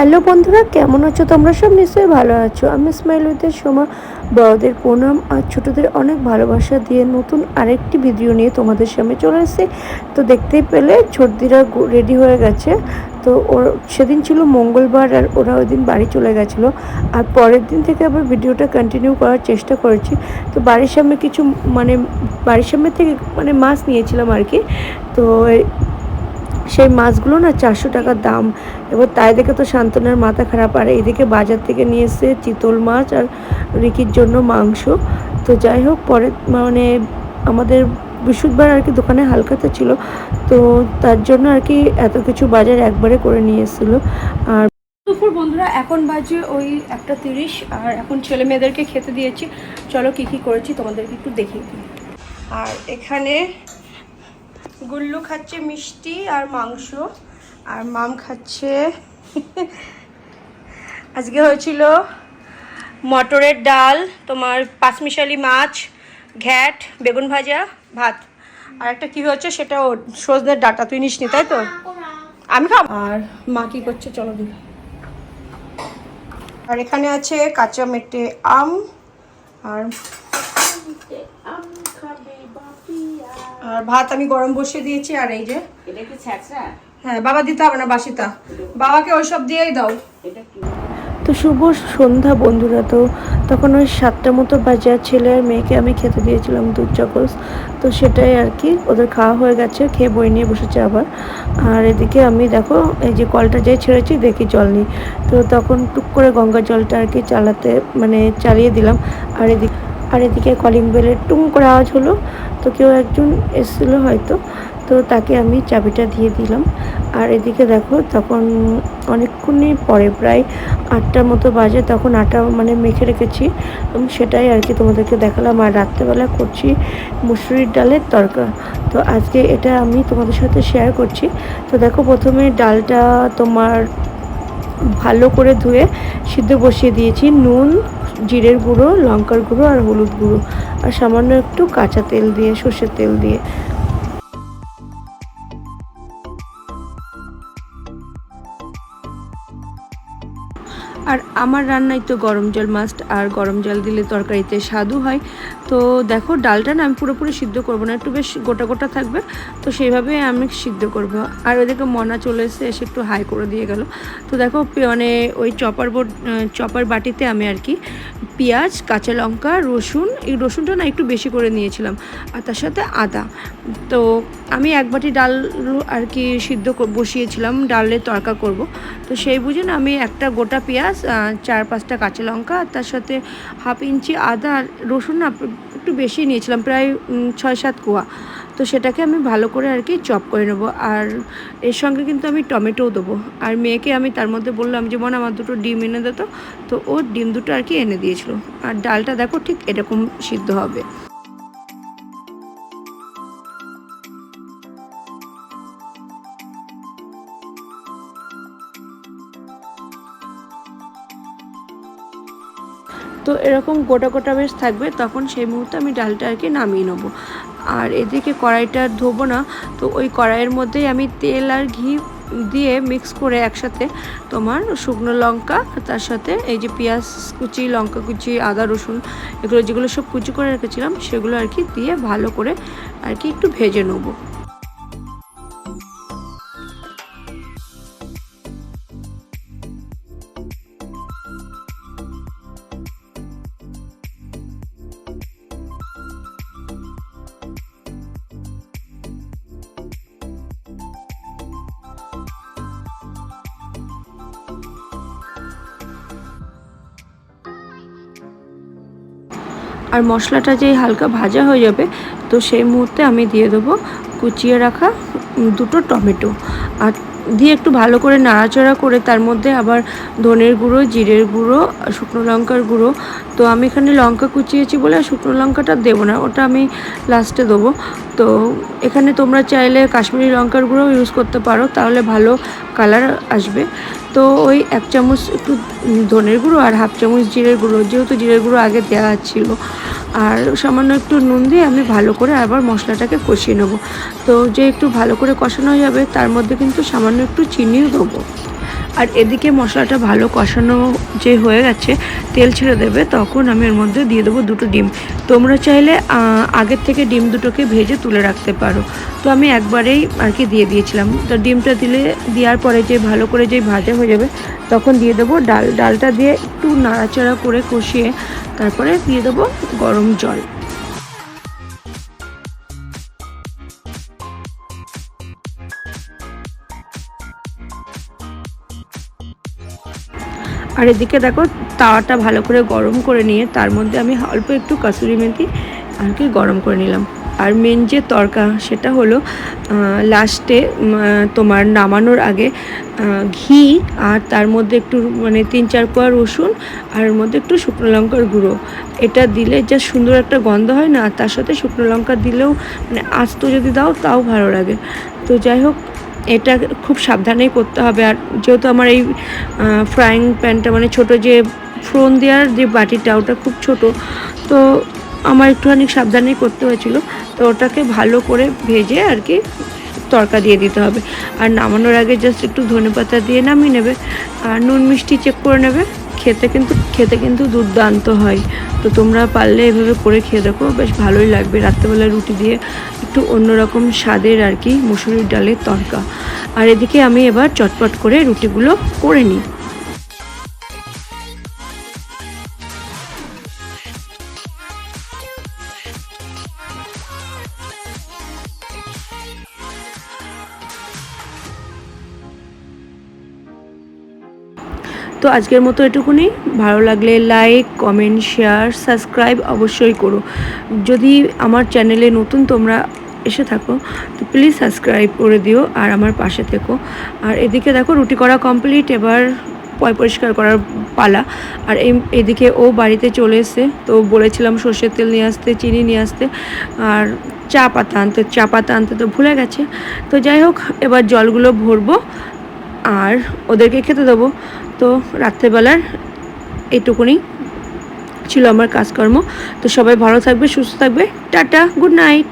Hello বন্ধুরা, কেমন আছো তোমরা? সব নিশ্চয়ই ভালো আছো। আমি স্মাইল উইথের সময় বড়দের প্রণাম আর ছোটদের অনেক ভালোবাসা দিয়ে নতুন আরেকটি ভিডিও নিয়ে তোমাদের সামনে চলে এসেছি। তো দেখতেই পেলে, ছোটদিরা রেডি হয়ে গেছে। তো ওর, সেদিন ছিল মঙ্গলবার আর ওরা ওই দিন বাড়ি চলে গেছিল। আর পরের দিন থেকে আবার ভিডিওটা কন্টিনিউ করার চেষ্টা করেছি। তো বাড়ির সামনে কিছু মানে বাড়ির সামনে থেকে মানে মাছ নিয়েছিলাম আর কি। তো সেই মাছগুলো না চারশো টাকার দাম। এবার তাই দেখে তো শান্তনার মাথা খারাপ। আর এদিকে বাজার থেকে নিয়ে এসে চিতল মাছ আর রিকির জন্য মাংস। তো যাই হোক, পরে মানে আমাদের বৃহস্পতিবার আর কি দোকানে হালকাতে ছিল। তো তার জন্য আর কি এত কিছু বাজার একবারে করে নিয়ে এসেছিল। আর দুপুর বন্ধুরা, এখন বাজে ওই একটা তিরিশ। আর এখন ছেলে মেয়েদেরকে খেতে দিয়েছি। চলো কী কী করেছি তোমাদেরকে একটু দেখিয়ে আর এখানে গুল্লু খাচ্ছে মিষ্টি আর মাংস, আর মাম খাচ্ছে আজকে হয়েছিল মটরের ডাল, তোমার পাঁচমিশালি মাছ, ঘ্যাট, বেগুন ভাজা, ভাত। আর একটা কি হয়েছে সেটা সজনের ডাটা, তুই নিস নি তাই তো? আমি খাব। আর মা কি করছে, চলো দিই আর এখানে আছে কাঁচা মেটে আম, আর আর ভাত আমি গরম বসিয়ে দিয়েছি আর এই যে এটা কি ছ্যাঁচড়া হ্যাঁ বাবা দিতে হবে না বাসিতা বাবাকে ওইসব দিয়েই দাও। এটা কি? তো শুভ সন্ধ্যা বন্ধুরা তো তখন ওই সাতটা মতো বাজে আর ছেলে আর মেয়েকে আমি খেতে দিয়েছিলাম দুধ চকলস তো সেটাই আর কি ওদের খাওয়া হয়ে গেছে খেয়ে বই নিয়ে বসেছে আবার। আর এদিকে আমি দেখো এই যে কলটা যে ছেড়েছি দেখি জল নেই। তো তখন টুক করে গঙ্গা জলটা আর কি চালাতে মানে চালিয়ে দিলাম। আর এদিকে আর এদিকে কলিং বেলের টুং করে আওয়াজ হলো। তো কেউ একজন এসেছিল হয়তো। তো তাকে আমি চাবিটা দিয়ে দিলাম। আর এদিকে দেখো, তখন অনেকক্ষণই পরে, প্রায় আটটার মতো বাজে, তখন আটা মানে মেখে রেখেছি। সেটাই আর কি তোমাদেরকে দেখালাম। আর রাত্রেবেলা করছি মুসুরির ডালের তরকা। তো আজকে এটা আমি তোমাদের সাথে শেয়ার করছি। তো দেখো, প্রথমে ডালটা তোমার ভালো করে ধুয়ে সিদ্ধ বসিয়ে দিয়েছি। নুন জিরের গুঁড়ো, লঙ্কার গুঁড়ো আর হলুদ গুঁড়ো। আর সামান্য একটু কাঁচা তেল দিয়ে, সর্ষের তেল দিয়ে। আর আমার রান্নায় তো গরম জল মাস্ট আর গরম জল দিলে তরকারিতে স্বাদু হয়। তো দেখো, ডালটা না আমি পুরোপুরি সিদ্ধ করব না, একটু বেশ গোটা গোটা থাকবে, তো সেইভাবে আমি সিদ্ধ করব। আর ওদেরকে মনা চলে এসে এসে একটু হাই করে দিয়ে গেল। তো দেখো মানে ওই চপার বোর্ড চপার বাটিতে আমি আর কি পেঁয়াজ, কাঁচা লঙ্কা, রসুন, এই রসুনটা না একটু বেশি করে নিয়েছিলাম। আর তার সাথে আদা। তো আমি এক বাটি ডাল আর কি সিদ্ধ বসিয়েছিলাম ডালের তরকা করব। তো সেই বুঝে না আমি একটা গোটা পেঁয়াজ চার পাঁচটা কাঁচা লঙ্কা, আর তার সাথে হাফ ইঞ্চি আদা রসুন না, একটু বেশি নিয়েছিলাম, প্রায় ছয় সাত কোয়া। তো সেটাকে আমি ভালো করে আর কি চপ করে নেব। আর এর সঙ্গে কিন্তু আমি টমেটোও দেবো। আর মেয়েকে আমি তার মধ্যে বললাম যে মনে আমার দুটো ডিম এনে দিত তো ও ডিম দুটো আর কি এনে দিয়েছিল। আর ডালটা দেখো ঠিক এরকম সিদ্ধ হবে। তো এরকম গোটা গোটা বেশ থাকবে। তখন সেই মুহূর্তে আমি ডালটা আর কি নামিয়ে নেব। আর এদিকে কড়াইটা ধোবো না, তো ওই কড়াইয়ের মধ্যেই আমি তেল আর ঘি দিয়ে মিক্স করে একসাথে তোমার শুকনো লঙ্কা, তার সাথে এই যে পেঁয়াজ কুচি, লঙ্কা কুচি, আদা, রসুন, এগুলো যেগুলো সব কুচি করে রেখেছিলাম, সেগুলো আর কি দিয়ে ভালো করে আর কি একটু ভেজে নেব। আর মশলাটা যেই হালকা ভাজা হয়ে যাবে, তো সেই মুহূর্তে আমি দিয়ে দেবো কুচিয়ে রাখা দুটো টমেটো। আর দিয়ে একটু ভালো করে নাড়াচাড়া করে তার মধ্যে আবার ধনের গুঁড়ো, জিরের গুঁড়ো শুকনো লঙ্কার গুঁড়ো। তো আমি এখানে লঙ্কা কুচিয়েছি বলে শুকনো লঙ্কাটা দেবো না, ওটা আমি লাস্টে দেবো। তো এখানে তোমরা চাইলে কাশ্মীরি লঙ্কার গুঁড়ো ইউজ করতে পারো, তাহলে ভালো কালার আসবে। তো ওই এক চামচ একটু ধনের গুঁড়ো আর হাফ চামচ জিরের গুঁড়ো, যেহেতু জিরের গুঁড়ো আগে দেওয়া ছিল। আর সামান্য একটু নুন দিয়ে আমি ভালো করে আবার মশলাটাকে কষিয়ে নেব। তো যে একটু ভালো করে কষানো যাবে, তার মধ্যে কিন্তু সামান্য একটু চিনিও দেবো। আর এদিকে মশলাটা ভালো কষানো যে হয়ে গেছে, তেল ছেড়ে দেবে, তখন আমি এর মধ্যে দিয়ে দেবো দুটো ডিম। তোমরা চাইলে আগের থেকে ডিম দুটোকে ভেজে তুলে রাখতে পারো। তো আমি একবারেই আর কি দিয়ে দিয়েছিলাম। তো ডিমটা দিলে, দেওয়ার পরে যে ভালো করে যে ভাজা হয়ে যাবে, তখন দিয়ে দেবো ডাল। ডালটা দিয়ে একটু নাড়াচাড়া করে কষিয়ে, তারপরে দিয়ে দেবো গরম জল। আর এদিকে দেখো, তাওয়াটা ভালো করে গরম করে নিয়ে তার মধ্যে আমি অল্প একটু কাসুরি মেথি আর কি গরম করে নিলাম। আর মেন যে তরকা সেটা হলো লাস্টে তোমার নামানোর আগে ঘি আর তার মধ্যে একটু মানে তিন চার কোয়া রসুন আর এর মধ্যে একটু শুকনো লঙ্কার গুঁড়ো। এটা দিলে যা সুন্দর একটা গন্ধ হয় না তার সাথে শুকনো লঙ্কা দিলেও মানে আস্ত যদি দাও তাও ভালো লাগে। তো যাই হোক এটা খুব সাবধানেই করতে হবে। আর যেহেতু আমার এই ফ্রাইং প্যানটা মানে ছোট যে ফ্রোন দেওয়ার যে বাটিটা, ওটা খুব ছোট, তো আমার একটুখানি সাবধানেই করতে হয়েছিল। তো ওটাকে ভালো করে ভেজে আর কি তড়কা দিয়ে দিতে হবে। আর নামানোর আগে জাস্ট একটু ধনে পাতা দিয়ে নামিয়ে নেবে, আর নুন মিষ্টি চেক করে নেবে। খেতে কিন্তু খেতে কিন্তু দুর্দান্ত হয়। তো তোমরা পারলে এভাবে করে খেয়ে দেখো, বেশ ভালোই লাগবে। রাত্রেবেলা রুটি দিয়ে একটু অন্যরকম স্বাদের আর কি, মুসুরির ডালের তরকা আর এদিকে আমি এবার চটপট করে রুটিগুলো করে নিই। তো আজকের মতো এটুকুনি। ভালো লাগলে লাইক কমেন্ট শেয়ার সাবস্ক্রাইব অবশ্যই করো। যদি আমার চ্যানেলে নতুন তোমরা এসে থাকো, তো প্লিজ সাবস্ক্রাইব করে দিও আর আমার পাশে থেকো। আর এদিকে দেখো, রুটি করা কমপ্লিট এবার পয় পরিষ্কার করার পালা। আর এই এদিকে ও বাড়িতে চলে এসে তো বলেছিলাম সর্ষের তেল নিয়ে আসতে, চিনি নিয়ে আসতে। আর চা পাতা আনতে, চা পাতা আনতে তো ভুলে গেছে। তো যাই হোক, এবার জলগুলো ভরবো আর ওদেরকে খেতে দেবো। তো রাত্রেবেলার এইটুকুনি ছিল আমার কাজকর্ম। তো সবাই ভালো থাকবে, সুস্থ থাকবে। Tata, good night.